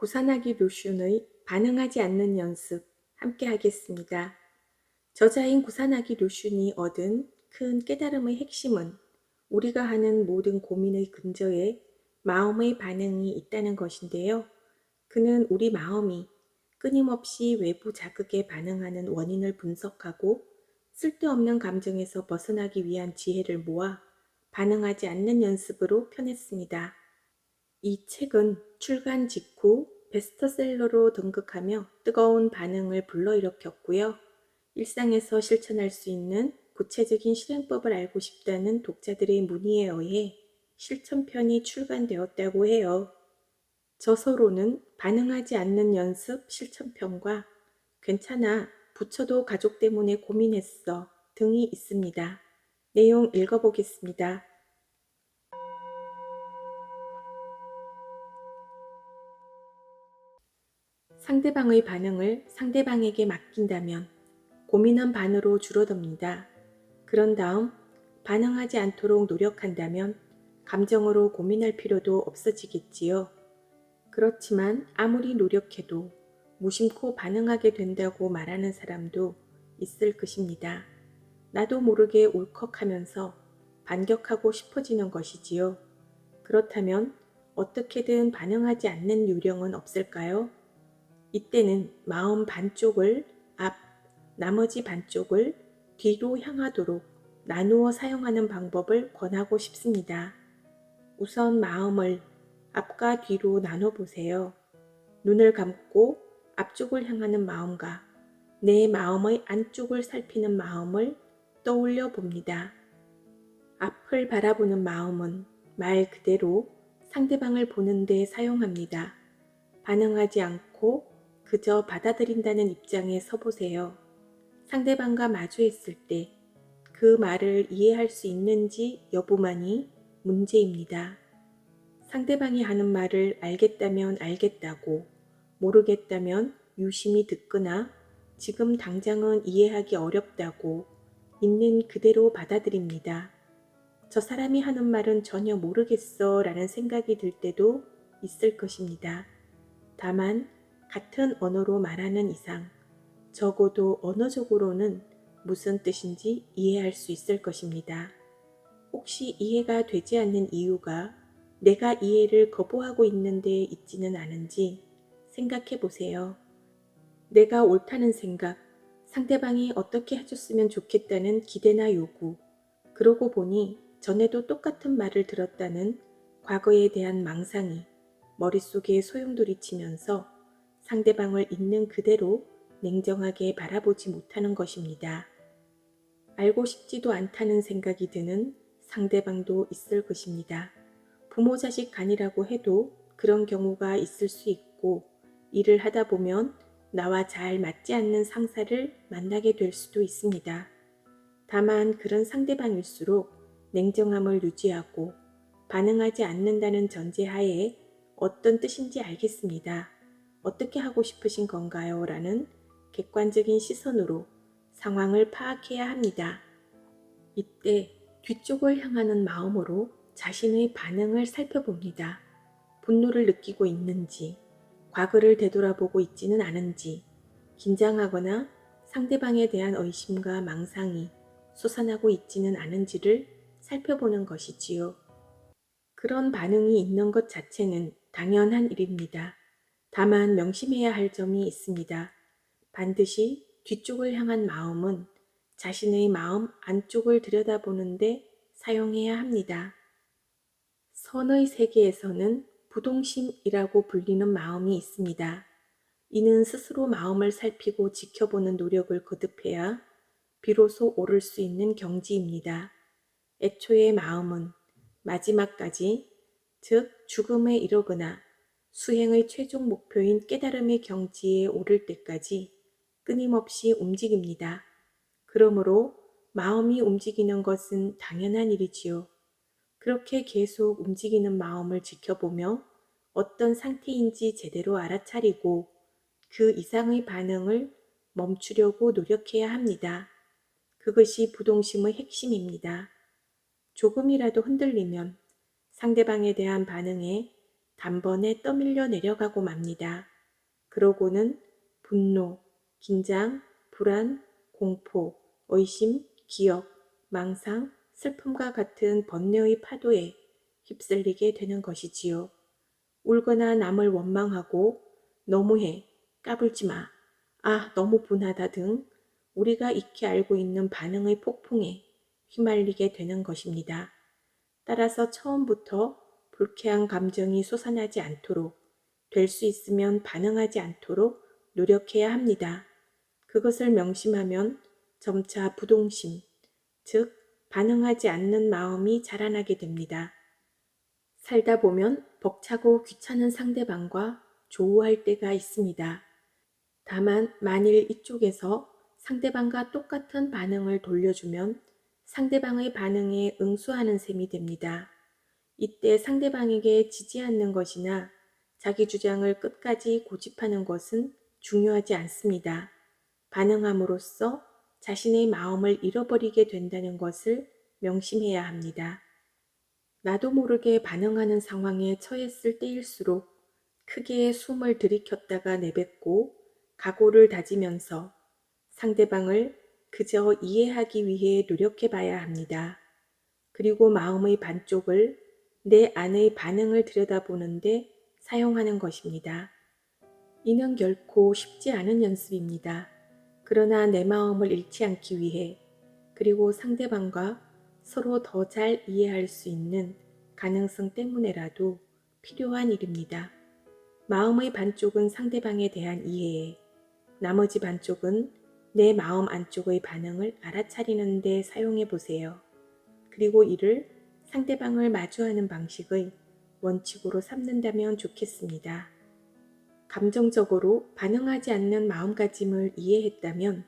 고사나기 류슌의 반응하지 않는 연습 함께 하겠습니다. 저자인 고사나기 류슌이 얻은 큰 깨달음의 핵심은 우리가 하는 모든 고민의 근저에 마음의 반응이 있다는 것인데요. 그는 우리 마음이 끊임없이 외부 자극에 반응하는 원인을 분석하고 쓸데없는 감정에서 벗어나기 위한 지혜를 모아 반응하지 않는 연습으로 펴냈습니다. 이 책은 출간 직후 베스트셀러로 등극하며 뜨거운 반응을 불러일으켰고요. 일상에서 실천할 수 있는 구체적인 실행법을 알고 싶다는 독자들의 문의에 의해 실천편이 출간되었다고 해요. 저서로는 반응하지 않는 연습 실천편과 괜찮아 부처도 가족 때문에 고민했어 등이 있습니다. 내용 읽어보겠습니다. 상대방의 반응을 상대방에게 맡긴다면 고민은 반으로 줄어듭니다. 그런 다음 반응하지 않도록 노력한다면 감정으로 고민할 필요도 없어지겠지요. 그렇지만 아무리 노력해도 무심코 반응하게 된다고 말하는 사람도 있을 것입니다. 나도 모르게 울컥하면서 반격하고 싶어지는 것이지요. 그렇다면 어떻게든 반응하지 않는 요령은 없을까요? 이때는 마음 반쪽을 앞, 나머지 반쪽을 뒤로 향하도록 나누어 사용하는 방법을 권하고 싶습니다. 우선 마음을 앞과 뒤로 나눠보세요. 눈을 감고 앞쪽을 향하는 마음과 내 마음의 안쪽을 살피는 마음을 떠올려 봅니다. 앞을 바라보는 마음은 말 그대로 상대방을 보는 데 사용합니다. 반응하지 않고 그저 받아들인다는 입장에 서보세요. 상대방과 마주했을 때 그 말을 이해할 수 있는지 여부만이 문제입니다. 상대방이 하는 말을 알겠다면 알겠다고, 모르겠다면 유심히 듣거나 지금 당장은 이해하기 어렵다고 있는 그대로 받아들입니다. 저 사람이 하는 말은 전혀 모르겠어 라는 생각이 들 때도 있을 것입니다. 다만 같은 언어로 말하는 이상 적어도 언어적으로는 무슨 뜻인지 이해할 수 있을 것입니다. 혹시 이해가 되지 않는 이유가 내가 이해를 거부하고 있는데 있지는 않은지 생각해 보세요. 내가 옳다는 생각, 상대방이 어떻게 해줬으면 좋겠다는 기대나 요구, 그러고 보니 전에도 똑같은 말을 들었다는 과거에 대한 망상이 머릿속에 소용돌이치면서 상대방을 있는 그대로 냉정하게 바라보지 못하는 것입니다. 알고 싶지도 않다는 생각이 드는 상대방도 있을 것입니다. 부모 자식 간이라고 해도 그런 경우가 있을 수 있고 일을 하다 보면 나와 잘 맞지 않는 상사를 만나게 될 수도 있습니다. 다만 그런 상대방일수록 냉정함을 유지하고 반응하지 않는다는 전제하에 어떤 뜻인지 알겠습니다. 어떻게 하고 싶으신 건가요? 라는 객관적인 시선으로 상황을 파악해야 합니다. 이때 뒤쪽을 향하는 마음으로 자신의 반응을 살펴봅니다. 분노를 느끼고 있는지, 과거를 되돌아보고 있지는 않은지, 긴장하거나 상대방에 대한 의심과 망상이 솟아나고 있지는 않은지를 살펴보는 것이지요. 그런 반응이 있는 것 자체는 당연한 일입니다. 다만 명심해야 할 점이 있습니다. 반드시 뒤쪽을 향한 마음은 자신의 마음 안쪽을 들여다보는데 사용해야 합니다. 선의 세계에서는 부동심이라고 불리는 마음이 있습니다. 이는 스스로 마음을 살피고 지켜보는 노력을 거듭해야 비로소 오를 수 있는 경지입니다. 애초의 마음은 마지막까지, 즉 죽음에 이르거나 수행의 최종 목표인 깨달음의 경지에 오를 때까지 끊임없이 움직입니다. 그러므로 마음이 움직이는 것은 당연한 일이지요. 그렇게 계속 움직이는 마음을 지켜보며 어떤 상태인지 제대로 알아차리고 그 이상의 반응을 멈추려고 노력해야 합니다. 그것이 부동심의 핵심입니다. 조금이라도 흔들리면 상대방에 대한 반응에 단번에 떠밀려 내려가고 맙니다. 그러고는 분노, 긴장, 불안, 공포, 의심, 기억, 망상, 슬픔과 같은 번뇌의 파도에 휩쓸리게 되는 것이지요. 울거나 남을 원망하고 너무해, 까불지 마, 아, 너무 분하다 등 우리가 익히 알고 있는 반응의 폭풍에 휘말리게 되는 것입니다. 따라서 처음부터 불쾌한 감정이 솟아나지 않도록 될 수 있으면 반응하지 않도록 노력해야 합니다. 그것을 명심하면 점차 부동심, 즉 반응하지 않는 마음이 자라나게 됩니다. 살다 보면 벅차고 귀찮은 상대방과 조우할 때가 있습니다. 다만 만일 이쪽에서 상대방과 똑같은 반응을 돌려주면 상대방의 반응에 응수하는 셈이 됩니다. 이때 상대방에게 지지 않는 것이나 자기 주장을 끝까지 고집하는 것은 중요하지 않습니다. 반응함으로써 자신의 마음을 잃어버리게 된다는 것을 명심해야 합니다. 나도 모르게 반응하는 상황에 처했을 때일수록 크게 숨을 들이켰다가 내뱉고 각오를 다지면서 상대방을 그저 이해하기 위해 노력해 봐야 합니다. 그리고 마음의 반쪽을 내 안의 반응을 들여다보는데 사용하는 것입니다. 이는 결코 쉽지 않은 연습입니다. 그러나 내 마음을 잃지 않기 위해 그리고 상대방과 서로 더 잘 이해할 수 있는 가능성 때문에라도 필요한 일입니다. 마음의 반쪽은 상대방에 대한 이해에, 나머지 반쪽은 내 마음 안쪽의 반응을 알아차리는 데 사용해 보세요. 그리고 이를 상대방을 마주하는 방식의 원칙으로 삼는다면 좋겠습니다. 감정적으로 반응하지 않는 마음가짐을 이해했다면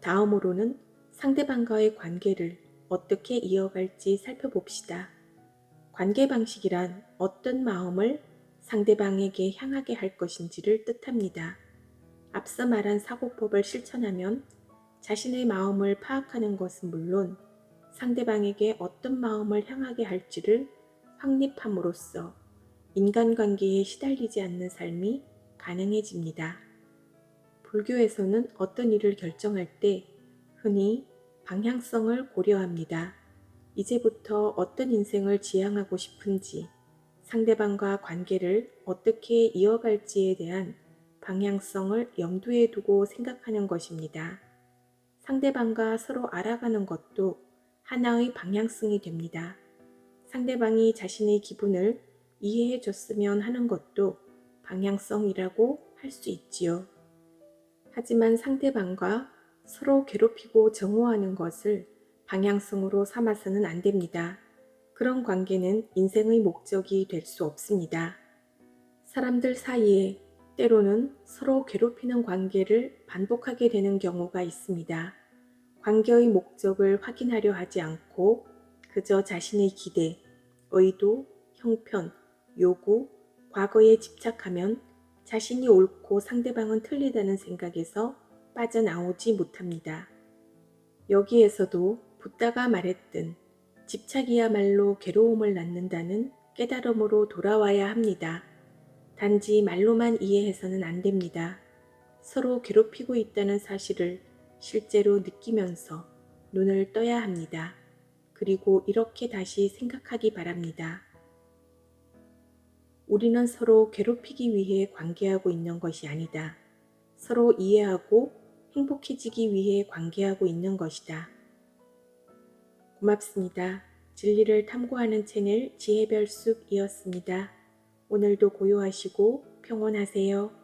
다음으로는 상대방과의 관계를 어떻게 이어갈지 살펴봅시다. 관계 방식이란 어떤 마음을 상대방에게 향하게 할 것인지를 뜻합니다. 앞서 말한 사고법을 실천하면 자신의 마음을 파악하는 것은 물론 상대방에게 어떤 마음을 향하게 할지를 확립함으로써 인간관계에 시달리지 않는 삶이 가능해집니다. 불교에서는 어떤 일을 결정할 때 흔히 방향성을 고려합니다. 이제부터 어떤 인생을 지향하고 싶은지, 상대방과 관계를 어떻게 이어갈지에 대한 방향성을 염두에 두고 생각하는 것입니다. 상대방과 서로 알아가는 것도 하나의 방향성이 됩니다. 상대방이 자신의 기분을 이해해 줬으면 하는 것도 방향성이라고 할 수 있지요. 하지만 상대방과 서로 괴롭히고 정오하는 것을 방향성으로 삼아서는 안 됩니다. 그런 관계는 인생의 목적이 될 수 없습니다. 사람들 사이에 때로는 서로 괴롭히는 관계를 반복하게 되는 경우가 있습니다. 관계의 목적을 확인하려 하지 않고 그저 자신의 기대, 의도, 형편, 요구, 과거에 집착하면 자신이 옳고 상대방은 틀리다는 생각에서 빠져나오지 못합니다. 여기에서도 붓다가 말했든 집착이야말로 괴로움을 낳는다는 깨달음으로 돌아와야 합니다. 단지 말로만 이해해서는 안 됩니다. 서로 괴롭히고 있다는 사실을 실제로 느끼면서 눈을 떠야 합니다. 그리고 이렇게 다시 생각하기 바랍니다. 우리는 서로 괴롭히기 위해 관계하고 있는 것이 아니다. 서로 이해하고 행복해지기 위해 관계하고 있는 것이다. 고맙습니다. 진리를 탐구하는 채널 지혜별 숲이었습니다. 오늘도 고요하시고 평온하세요.